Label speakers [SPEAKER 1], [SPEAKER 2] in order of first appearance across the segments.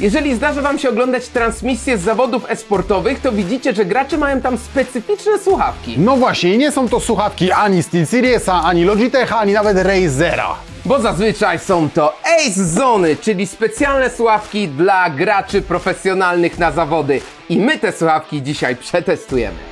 [SPEAKER 1] Jeżeli zdarza Wam się oglądać transmisje z zawodów e-sportowych, to widzicie, że gracze mają tam specyficzne słuchawki.
[SPEAKER 2] No właśnie, nie są to słuchawki ani SteelSeriesa, ani Logitecha, ani nawet Razera.
[SPEAKER 1] Bo zazwyczaj są to Ace Zony, czyli specjalne słuchawki dla graczy profesjonalnych na zawody. I my te słuchawki dzisiaj przetestujemy.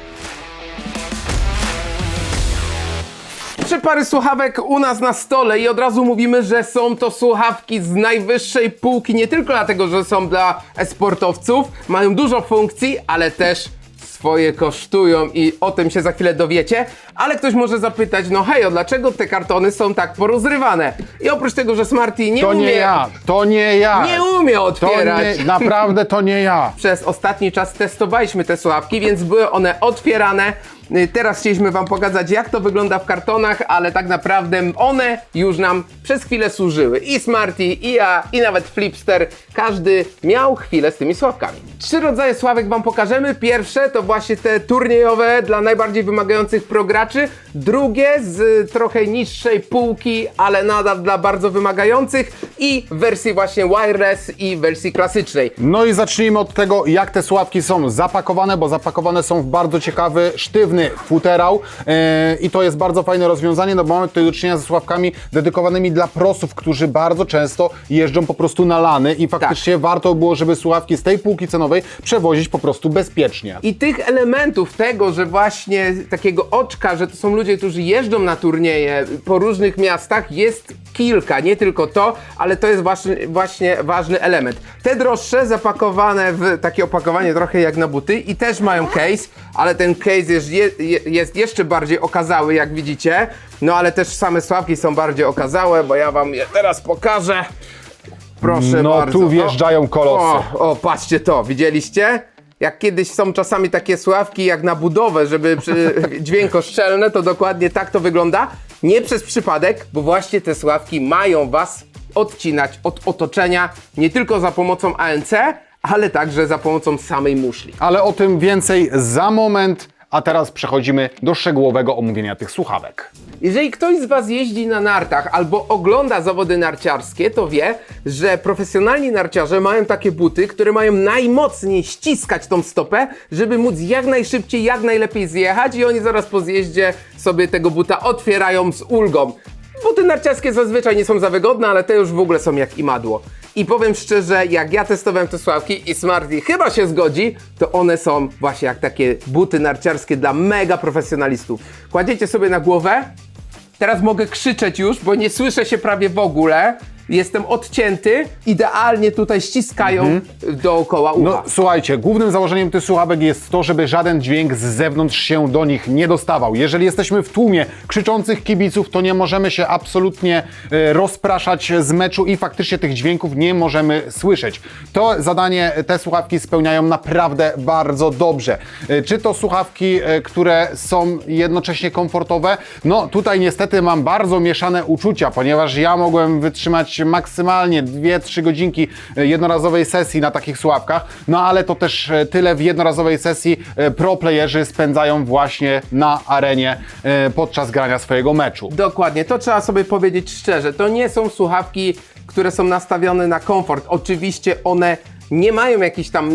[SPEAKER 1] Trzy pary słuchawek u nas na stole i od razu mówimy, że są to słuchawki z najwyższej półki, nie tylko dlatego, że są dla e-sportowców, mają dużo funkcji, ale też swoje kosztują i o tym się za chwilę dowiecie, ale ktoś może zapytać, no hejo, dlaczego te kartony są tak porozrywane? I oprócz tego, że Smarty nie
[SPEAKER 2] To
[SPEAKER 1] umie,
[SPEAKER 2] nie ja, to nie ja.
[SPEAKER 1] nie umie
[SPEAKER 2] To
[SPEAKER 1] otwierać,
[SPEAKER 2] nie, naprawdę to nie ja.
[SPEAKER 1] przez ostatni czas testowaliśmy te słuchawki, więc były one otwierane. Y, Teraz chcieliśmy Wam pokazać, jak to wygląda w kartonach, ale tak naprawdę one już nam przez chwilę służyły. I Smarty, i ja, i nawet Flipster. Każdy miał chwilę z tymi słuchawkami. Trzy rodzaje słuchawek Wam pokażemy. Pierwsze to właśnie te turniejowe dla najbardziej wymagających prograczy. Drugie z trochę niższej półki, ale nadal dla bardzo wymagających. I w wersji właśnie wireless i wersji klasycznej.
[SPEAKER 2] No i zacznijmy od tego, jak te słuchawki są zapakowane, bo zapakowane są w bardzo ciekawy, sztywny futerał yy, i to jest bardzo fajne rozwiązanie, no bo mamy tutaj do czynienia ze słuchawkami dedykowanymi dla prosów, którzy bardzo często jeżdżą po prostu na lany i faktycznie
[SPEAKER 1] Tak.
[SPEAKER 2] warto było, żeby słuchawki z tej półki cenowej przewozić po prostu bezpiecznie.
[SPEAKER 1] I tych elementów tego, że właśnie takiego oczka, że to są ludzie, którzy jeżdżą na turnieje po różnych miastach, jest kilka, nie tylko to, ale to jest właśnie, właśnie ważny element. Te droższe zapakowane w takie opakowanie trochę jak na buty i też mają case, ale ten case jest, je, je- jest jeszcze bardziej okazały, jak widzicie. No ale też same sławki są bardziej okazałe, bo ja wam je teraz pokażę. Proszę
[SPEAKER 2] No,
[SPEAKER 1] bardzo.
[SPEAKER 2] tu wjeżdżają kolosy.
[SPEAKER 1] O, o, patrzcie to, widzieliście? Jak kiedyś są czasami takie sławki jak na budowę, żeby przy, dźwiękoszczelne, to dokładnie tak to wygląda. Nie przez przypadek, bo właśnie te sławki mają was odcinać od otoczenia nie tylko za pomocą ANC, ale także za pomocą samej muszli.
[SPEAKER 2] Ale o tym więcej za moment, a teraz przechodzimy do szczegółowego omówienia tych słuchawek.
[SPEAKER 1] Jeżeli ktoś z Was jeździ na nartach albo ogląda zawody narciarskie, to wie, że profesjonalni narciarze mają takie buty, które mają najmocniej ściskać tą stopę, żeby móc jak najszybciej, jak najlepiej zjechać i oni zaraz po zjeździe sobie tego buta otwierają z ulgą. Buty narciarskie zazwyczaj nie są za wygodne, ale te już w ogóle są jak imadło. I powiem szczerze, jak ja testowałem te słuchawki i Smarty chyba się zgodzi, to one są właśnie jak takie buty narciarskie dla mega profesjonalistów. Kładziecie sobie na głowę, Teraz mogę krzyczeć już, bo nie słyszę się prawie w ogóle. Jestem odcięty, idealnie tutaj ściskają dookoła ucha.
[SPEAKER 2] No słuchajcie, głównym założeniem tych słuchawek jest to, żeby żaden dźwięk z zewnątrz się do nich nie dostawał. Jeżeli jesteśmy w tłumie krzyczących kibiców, to nie możemy się absolutnie e, rozpraszać z meczu i faktycznie tych dźwięków nie możemy słyszeć. To zadanie te słuchawki spełniają naprawdę bardzo dobrze. E, Czy to słuchawki, e, które są jednocześnie komfortowe? No tutaj niestety mam bardzo mieszane uczucia, ponieważ ja mogłem wytrzymać maksymalnie 2-3 godzinki e, jednorazowej sesji na takich słuchawkach, no ale to też e, tyle w jednorazowej sesji e, pro playerzy spędzają właśnie na arenie podczas grania swojego meczu.
[SPEAKER 1] Dokładnie, to trzeba sobie powiedzieć szczerze. To nie są słuchawki, które są nastawione na komfort. Oczywiście one nie mają jakichś tam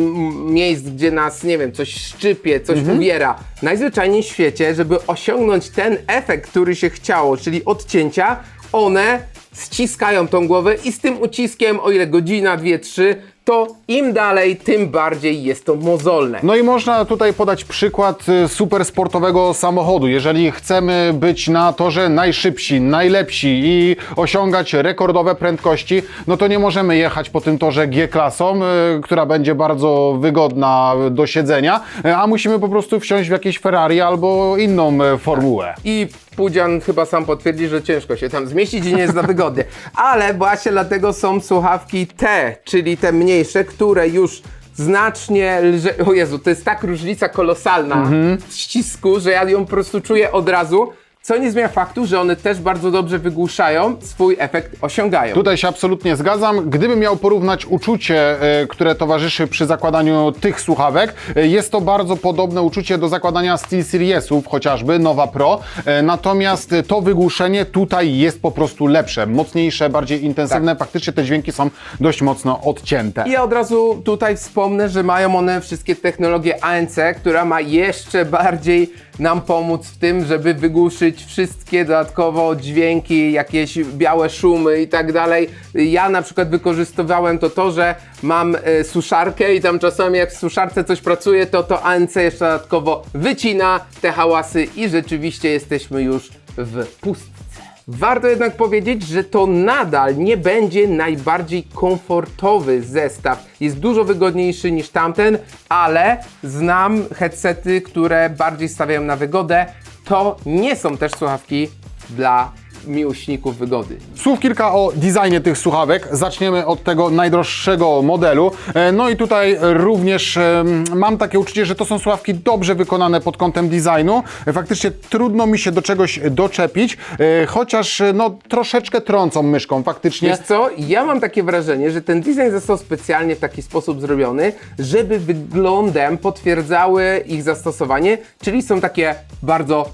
[SPEAKER 1] miejsc, gdzie nas, nie wiem, coś szczypie, coś uwiera. Najzwyczajniej w świecie, żeby osiągnąć ten efekt, który się chciało, czyli odcięcia, one ściskają tą głowę i z tym uciskiem, o ile godzina, dwie, trzy, to im dalej, tym bardziej jest to mozolne.
[SPEAKER 2] No i można tutaj podać przykład y, super sportowego samochodu. Jeżeli chcemy być na torze najszybsi, najlepsi i osiągać rekordowe prędkości, no to nie możemy jechać po tym torze G-klasą, y, która będzie bardzo wygodna do siedzenia, y, a musimy po prostu wsiąść w jakieś Ferrari albo inną formułę.
[SPEAKER 1] I Pudzian chyba sam potwierdzi, że ciężko się tam zmieścić i nie jest za wygodnie. Ale właśnie dlatego są słuchawki T, czyli te mniejsze, które już znacznie lżej... O Jezu, to jest tak różnica kolosalna w ścisku, że ja ją po prostu czuję od razu. Co nie zmienia faktu, że one też bardzo dobrze wygłuszają, swój efekt osiągają.
[SPEAKER 2] Tutaj się absolutnie zgadzam. Gdybym miał porównać uczucie, e, które towarzyszy przy zakładaniu tych słuchawek, e, jest to bardzo podobne uczucie do zakładania SteelSeriesów, chociażby Nova Pro. E, Natomiast to wygłuszenie tutaj jest po prostu lepsze, mocniejsze, bardziej intensywne. Faktycznie te dźwięki są dość mocno odcięte.
[SPEAKER 1] I ja od razu tutaj wspomnę, że mają one wszystkie technologie ANC, która ma jeszcze bardziej nam pomóc w tym, żeby wygłuszyć wszystkie dodatkowo dźwięki, jakieś białe szumy i tak dalej. Ja na przykład wykorzystywałem to to, że mam e, suszarkę i tam czasami jak w suszarce coś pracuje, to to ANC jeszcze dodatkowo wycina te hałasy i rzeczywiście jesteśmy już w pustce. Warto jednak powiedzieć, że to nadal nie będzie najbardziej komfortowy zestaw. Jest dużo wygodniejszy niż tamten, ale znam headsety, które bardziej stawiają na wygodę. To nie są też słuchawki dla miłośników wygody.
[SPEAKER 2] Słów kilka o designie tych słuchawek. Zaczniemy od tego najdroższego modelu. E, No i tutaj również em, mam takie uczucie, że to są słuchawki dobrze wykonane pod kątem designu. E, Faktycznie trudno mi się do czegoś doczepić, e, chociaż e, no troszeczkę trącą myszką faktycznie.
[SPEAKER 1] Wiesz co, ja mam takie wrażenie, że ten design został specjalnie w taki sposób zrobiony, żeby wyglądem potwierdzały ich zastosowanie, czyli są takie bardzo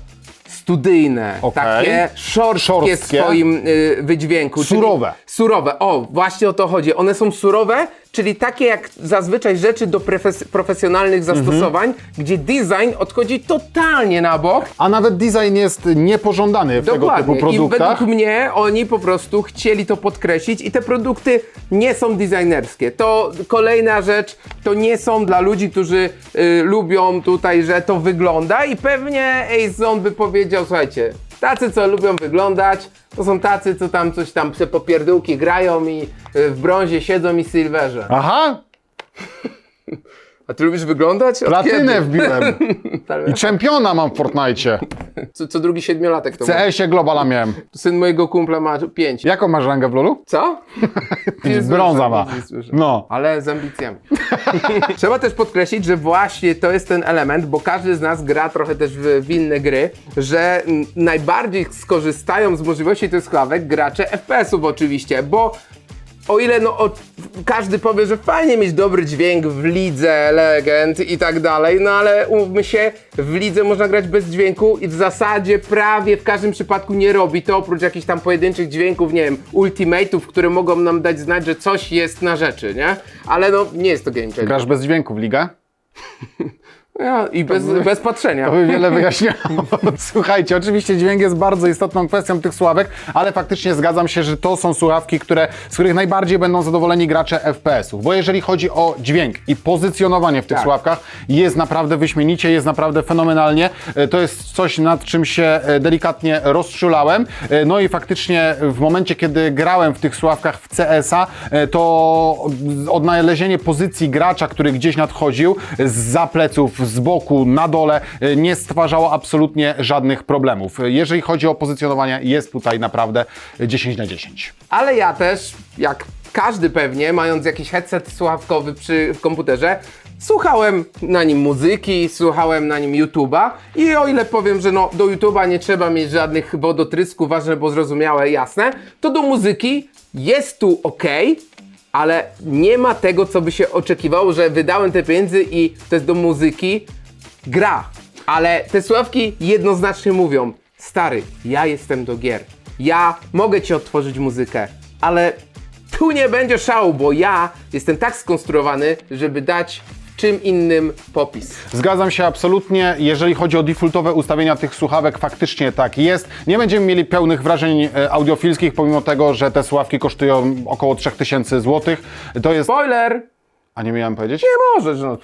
[SPEAKER 1] studyjne,
[SPEAKER 2] Okej.
[SPEAKER 1] takie szorstkie,
[SPEAKER 2] Szorstkie.
[SPEAKER 1] w swoim y, wydźwięku. czyli-
[SPEAKER 2] Surowe.
[SPEAKER 1] Surowe, o, właśnie o to chodzi. One są surowe, czyli takie jak zazwyczaj rzeczy do profes- profesjonalnych zastosowań, gdzie design odchodzi totalnie na bok.
[SPEAKER 2] A nawet design jest niepożądany w tego typu
[SPEAKER 1] Dokładnie. I
[SPEAKER 2] produktach.
[SPEAKER 1] według mnie oni po prostu chcieli to podkreślić i te produkty nie są designerskie. To kolejna rzecz, to nie są dla ludzi, którzy y, lubią tutaj, że to wygląda i pewnie Ace Zone by powiedział, słuchajcie, tacy co lubią wyglądać, to są tacy, co tam coś tam se popierdółki grają i y, w brązie siedzą i silverze.
[SPEAKER 2] Aha,
[SPEAKER 1] A ty lubisz wyglądać? Od
[SPEAKER 2] platynę
[SPEAKER 1] kiedy?
[SPEAKER 2] wbiłem. I czempiona mam w Fortnite.
[SPEAKER 1] Co, co drugi siedmiolatek to
[SPEAKER 2] W
[SPEAKER 1] ma.
[SPEAKER 2] CS-ie Globala miałem.
[SPEAKER 1] Syn mojego kumpla ma pięć.
[SPEAKER 2] Jaką masz rangę w LoLu?
[SPEAKER 1] Co? Nie
[SPEAKER 2] Brąza
[SPEAKER 1] słyszę,
[SPEAKER 2] ma.
[SPEAKER 1] nie słyszę.
[SPEAKER 2] No.
[SPEAKER 1] Ale z ambicjami. Trzeba też podkreślić, że właśnie to jest ten element, bo każdy z nas gra trochę też w, w inne gry, że mm, najbardziej skorzystają z możliwości tych słuchawek gracze FPS-ów oczywiście, bo o ile no, o, każdy powie, że fajnie mieć dobry dźwięk w lidze legend i tak dalej, no ale umówmy się, w lidze można grać bez dźwięku i w zasadzie prawie w każdym przypadku nie robi to, oprócz jakichś tam pojedynczych dźwięków, nie wiem, ultimate'ów, które mogą nam dać znać, że coś jest na rzeczy, nie? Ale no, nie jest to game changer.
[SPEAKER 2] Grasz bez dźwięku w ligę?
[SPEAKER 1] Ja, I bez, bez patrzenia.
[SPEAKER 2] To by wiele wyjaśniało. Słuchajcie, oczywiście dźwięk jest bardzo istotną kwestią tych słuchawek, ale faktycznie zgadzam się, że to są słuchawki, które, z których najbardziej będą zadowoleni gracze FPS-ów. Bo jeżeli chodzi o dźwięk i pozycjonowanie w tych
[SPEAKER 1] Tak.
[SPEAKER 2] słuchawkach, jest naprawdę wyśmienicie, jest naprawdę fenomenalnie. E, To jest coś, nad czym się e, delikatnie rozczulałem. E, No i faktycznie w momencie, kiedy grałem w tych słuchawkach w CS-a, to odnalezienie pozycji gracza, który gdzieś nadchodził z pleców, z boku, na dole, e, nie stwarzało absolutnie żadnych problemów. E, Jeżeli chodzi o pozycjonowanie, jest tutaj naprawdę 10 na 10.
[SPEAKER 1] Ale ja też, jak każdy pewnie, mając jakiś headset słuchawkowy przy w komputerze, słuchałem na nim muzyki, słuchałem na nim YouTube'a i o ile powiem, że no, do YouTube'a nie trzeba mieć żadnych wodotrysków, ważne, bo zrozumiałe, jasne, to do muzyki jest tu ok, ale nie ma tego, co by się oczekiwało, że wydałem te pieniądze i to jest do muzyki gra. Ale te słuchawki jednoznacznie mówią, stary, ja jestem do gier. Ja mogę ci otworzyć muzykę, ale tu nie będzie szału, bo ja jestem tak skonstruowany, żeby dać czym innym popis.
[SPEAKER 2] Zgadzam się absolutnie. Jeżeli chodzi o defaultowe ustawienia tych słuchawek, faktycznie tak jest. Nie będziemy mieli pełnych wrażeń e, audiofilskich, pomimo tego, że te słuchawki kosztują około 3000 zł. To jest...
[SPEAKER 1] Spoiler!
[SPEAKER 2] A nie miałem powiedzieć?
[SPEAKER 1] Nie możesz, no.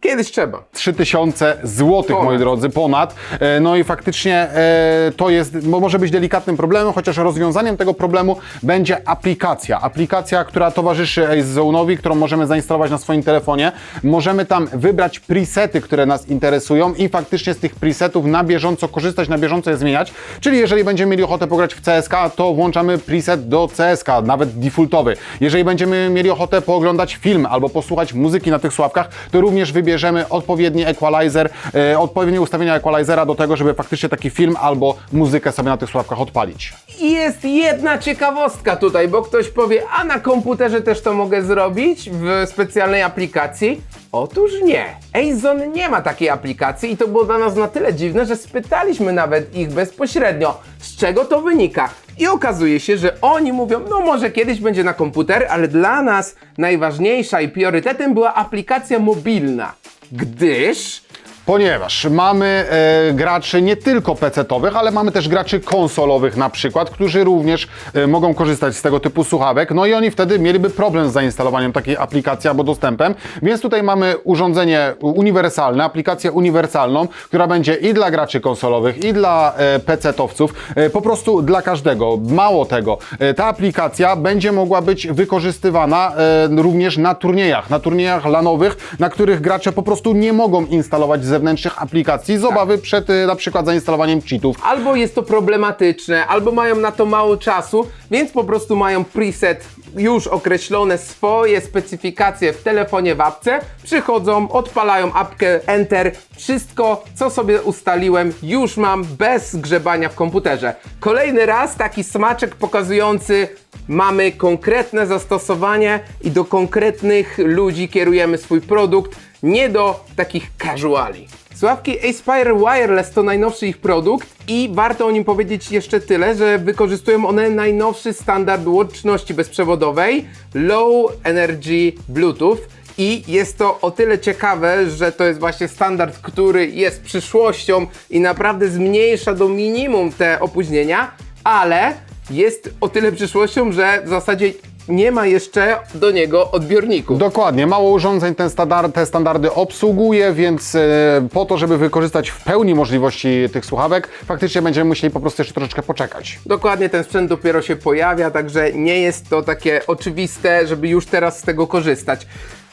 [SPEAKER 1] Kiedyś trzeba.
[SPEAKER 2] 3000 zł,
[SPEAKER 1] Ponad.
[SPEAKER 2] moi drodzy, ponad. E, No i faktycznie e, to jest, może być delikatnym problemem, chociaż rozwiązaniem tego problemu będzie aplikacja. Aplikacja, która towarzyszy Ace Zone'owi, którą możemy zainstalować na swoim telefonie. Możemy tam wybrać presety, które nas interesują i faktycznie z tych presetów na bieżąco korzystać, na bieżąco je zmieniać. Czyli jeżeli będziemy mieli ochotę pograć w CSK, to włączamy preset do CSK, nawet defaultowy. Jeżeli będziemy mieli ochotę pooglądać film albo posłuchać muzyki na tych sławkach, to również wybierzemy odpowiedni equalizer, e, odpowiednie ustawienia equalizera do tego, żeby faktycznie taki film albo muzykę sobie na tych słuchawkach odpalić.
[SPEAKER 1] I jest jedna ciekawostka tutaj, bo ktoś powie, a na komputerze też to mogę zrobić w specjalnej aplikacji? Otóż nie. Azon nie ma takiej aplikacji i to było dla nas na tyle dziwne, że spytaliśmy nawet ich bezpośrednio, z czego to wynika. I okazuje się, że oni mówią, no może kiedyś będzie na komputer, ale dla nas najważniejsza i priorytetem była aplikacja mobilna. Gdyż
[SPEAKER 2] Ponieważ mamy e, graczy nie tylko PC-towych, ale mamy też graczy konsolowych na przykład, którzy również e, mogą korzystać z tego typu słuchawek, no i oni wtedy mieliby problem z zainstalowaniem takiej aplikacji albo dostępem, więc tutaj mamy urządzenie uniwersalne, aplikację uniwersalną, która będzie i dla graczy konsolowych, i dla e, PC-towców, e, po prostu dla każdego. Mało tego, e, ta aplikacja będzie mogła być wykorzystywana e, również na turniejach, na turniejach lanowych, na których gracze po prostu nie mogą instalować zewnętrznych aplikacji z obawy przed e, na przykład zainstalowaniem cheatów.
[SPEAKER 1] albo jest to problematyczne, albo mają na to mało czasu, więc po prostu mają preset już określone swoje specyfikacje w telefonie w apce, przychodzą, odpalają apkę Enter, wszystko co sobie ustaliłem już mam bez grzebania w komputerze. Kolejny raz taki smaczek pokazujący mamy konkretne zastosowanie i do konkretnych ludzi kierujemy swój produkt, nie do takich casuali. Słuchawki Aspire Wireless to najnowszy ich produkt i warto o nim powiedzieć jeszcze tyle, że wykorzystują one najnowszy standard łączności bezprzewodowej Low Energy Bluetooth i jest to o tyle ciekawe, że to jest właśnie standard, który jest przyszłością i naprawdę zmniejsza do minimum te opóźnienia, ale jest o tyle przyszłością, że w zasadzie nie ma jeszcze do niego odbiorników.
[SPEAKER 2] Dokładnie, mało urządzeń ten standard, te standardy obsługuje, więc e, po to, żeby wykorzystać w pełni możliwości tych słuchawek, faktycznie będziemy musieli po prostu jeszcze troszeczkę poczekać.
[SPEAKER 1] Dokładnie ten sprzęt dopiero się pojawia, także nie jest to takie oczywiste, żeby już teraz z tego korzystać.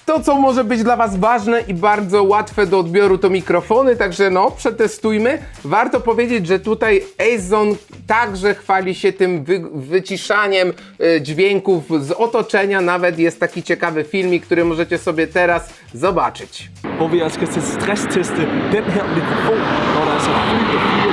[SPEAKER 1] To, co może być dla Was ważne i bardzo łatwe do odbioru, to mikrofony, także no, przetestujmy. Warto powiedzieć, że tutaj Azon także chwali się tym wy wyciszaniem y, dźwięków z otoczenia. Nawet jest taki ciekawy filmik, który możecie sobie teraz zobaczyć.
[SPEAKER 3] hvor vi altså skal her mikrofon, fire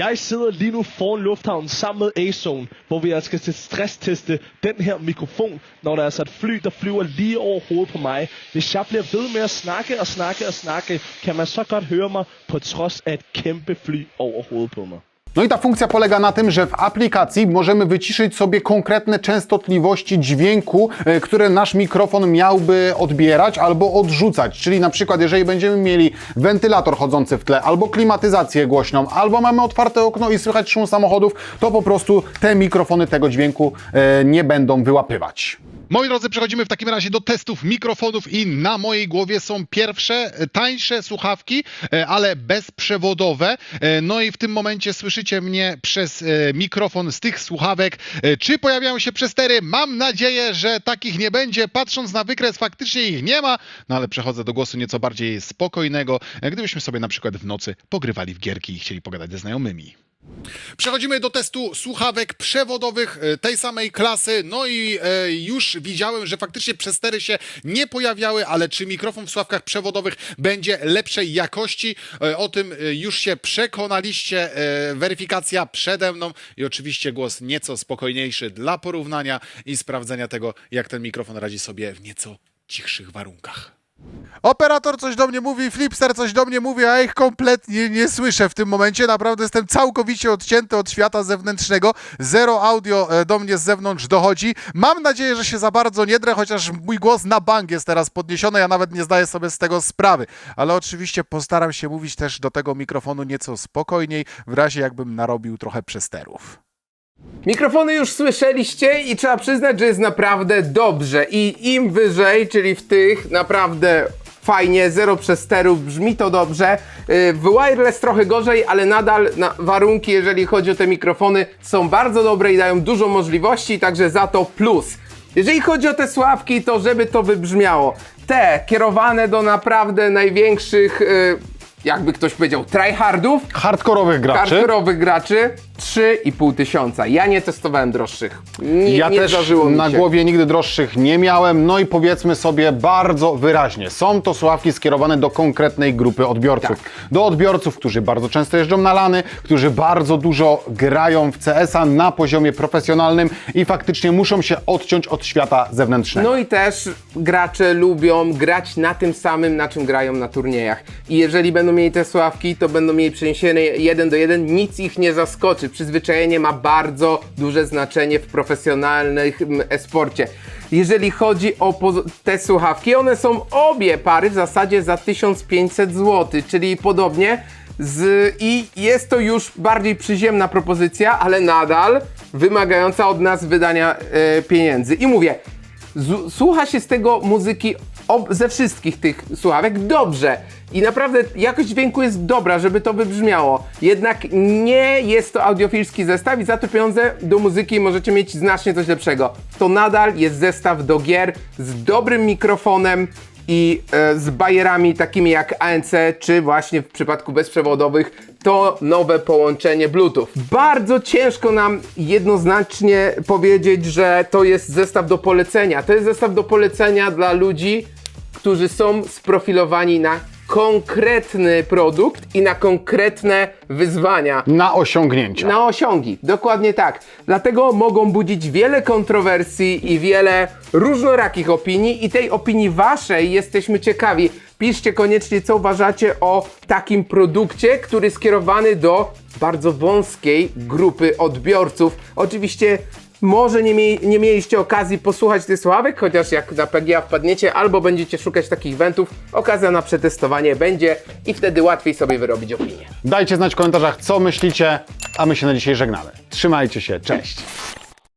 [SPEAKER 3] Jeg sidder lige nu foran lufthavnen sammen med A-Zone, hvor vi altså skal stressteste den her mikrofon, når der er altså et fly, der flyver lige over hovedet på mig. Hvis jeg bliver ved med at snakke og snakke og snakke, kan man så godt høre mig på trods af et kæmpe fly over hovedet på mig.
[SPEAKER 2] No i ta funkcja polega na tym, że w aplikacji możemy wyciszyć sobie konkretne częstotliwości dźwięku, e, które nasz mikrofon miałby odbierać albo odrzucać. Czyli na przykład, jeżeli będziemy mieli wentylator chodzący w tle, albo klimatyzację głośną, albo mamy otwarte okno i słychać szum samochodów, to po prostu te mikrofony tego dźwięku e, nie będą wyłapywać.
[SPEAKER 4] Moi drodzy, przechodzimy w takim razie do testów mikrofonów i na mojej głowie są pierwsze e, tańsze słuchawki, e, ale bezprzewodowe. E, No i w tym momencie słyszycie mnie przez mikrofon z tych słuchawek. Czy pojawiają się przestery? Mam nadzieję, że takich nie będzie. Patrząc na wykres, faktycznie ich nie ma, no ale przechodzę do głosu nieco bardziej spokojnego, gdybyśmy sobie na przykład w nocy pogrywali w gierki i chcieli pogadać ze znajomymi. Przechodzimy do testu słuchawek przewodowych e, tej samej klasy. No i e, już widziałem, że faktycznie przestery się nie pojawiały, ale czy mikrofon w słuchawkach przewodowych będzie lepszej jakości? E, o tym e, już się przekonaliście. E, weryfikacja przede mną i oczywiście głos nieco spokojniejszy dla porównania i sprawdzenia tego, jak ten mikrofon radzi sobie w nieco cichszych warunkach.
[SPEAKER 2] Operator coś do mnie mówi, Flipster coś do mnie mówi, a ja ich kompletnie nie słyszę w tym momencie. Naprawdę jestem całkowicie odcięty od świata zewnętrznego. Zero audio e, do mnie z zewnątrz dochodzi. Mam nadzieję, że się za bardzo nie drę, chociaż mój głos na bank jest teraz podniesiony. Ja nawet nie zdaję sobie z tego sprawy. Ale oczywiście postaram się mówić też do tego mikrofonu nieco spokojniej, w razie jakbym narobił trochę przesterów.
[SPEAKER 1] Mikrofony już słyszeliście i trzeba przyznać, że jest naprawdę dobrze. I im wyżej, czyli w tych naprawdę fajnie, zero przesterów, brzmi to dobrze. Yy, W wireless trochę gorzej, ale nadal na warunki, jeżeli chodzi o te mikrofony, są bardzo dobre i dają dużo możliwości, także za to plus. Jeżeli chodzi o te sławki, to żeby to wybrzmiało, te kierowane do naprawdę największych yy, jakby ktoś powiedział, tryhardów,
[SPEAKER 2] Hardkorowych graczy.
[SPEAKER 1] hardkorowych graczy 3,5 tysiąca. Ja nie testowałem droższych. Nie,
[SPEAKER 2] ja
[SPEAKER 1] nie
[SPEAKER 2] też
[SPEAKER 1] zdarzyło mi
[SPEAKER 2] na
[SPEAKER 1] się.
[SPEAKER 2] głowie nigdy droższych nie miałem. No i powiedzmy sobie bardzo wyraźnie, są to słuchawki skierowane do konkretnej grupy odbiorców.
[SPEAKER 1] Tak.
[SPEAKER 2] Do odbiorców, którzy bardzo często jeżdżą na lany, którzy bardzo dużo grają w CS-a na poziomie profesjonalnym i faktycznie muszą się odciąć od świata zewnętrznego.
[SPEAKER 1] No i też gracze lubią grać na tym samym, na czym grają na turniejach. I jeżeli będą mieli te sławki, to będą mieli przeniesione jeden do jeden, nic ich nie zaskoczy. Przyzwyczajenie ma bardzo duże znaczenie w profesjonalnych mm, e-sporcie. Jeżeli chodzi o te słuchawki, one są obie pary w zasadzie za 1500 zł, czyli podobnie z, I jest to już bardziej przyziemna propozycja, ale nadal wymagająca od nas wydania e, pieniędzy. I mówię, słucha się z tego muzyki ze wszystkich tych słuchawek dobrze. I naprawdę jakość dźwięku jest dobra, żeby to wybrzmiało. Jednak nie jest to audiofilski zestaw i za te pieniądze do muzyki możecie mieć znacznie coś lepszego. To nadal jest zestaw do gier z dobrym mikrofonem, i e, z bajerami takimi jak ANC, czy właśnie w przypadku bezprzewodowych to nowe połączenie Bluetooth. Bardzo ciężko nam jednoznacznie powiedzieć, że to jest zestaw do polecenia. To jest zestaw do polecenia dla ludzi, którzy są sprofilowani na konkretny produkt i na konkretne wyzwania
[SPEAKER 2] Na osiągnięcia.
[SPEAKER 1] na osiągi. Dokładnie tak. Dlatego mogą budzić wiele kontrowersji i wiele różnorakich opinii i tej opinii waszej jesteśmy ciekawi. Piszcie koniecznie, co uważacie o takim produkcie, który skierowany do bardzo wąskiej grupy odbiorców. Oczywiście może nie, nie mieliście okazji posłuchać tych sławek, chociaż jak na PGA wpadniecie albo będziecie szukać takich eventów, okazja na przetestowanie będzie i wtedy łatwiej sobie wyrobić opinię.
[SPEAKER 2] Dajcie znać w komentarzach, co myślicie, a my się na dzisiaj żegnamy. Trzymajcie się, cześć.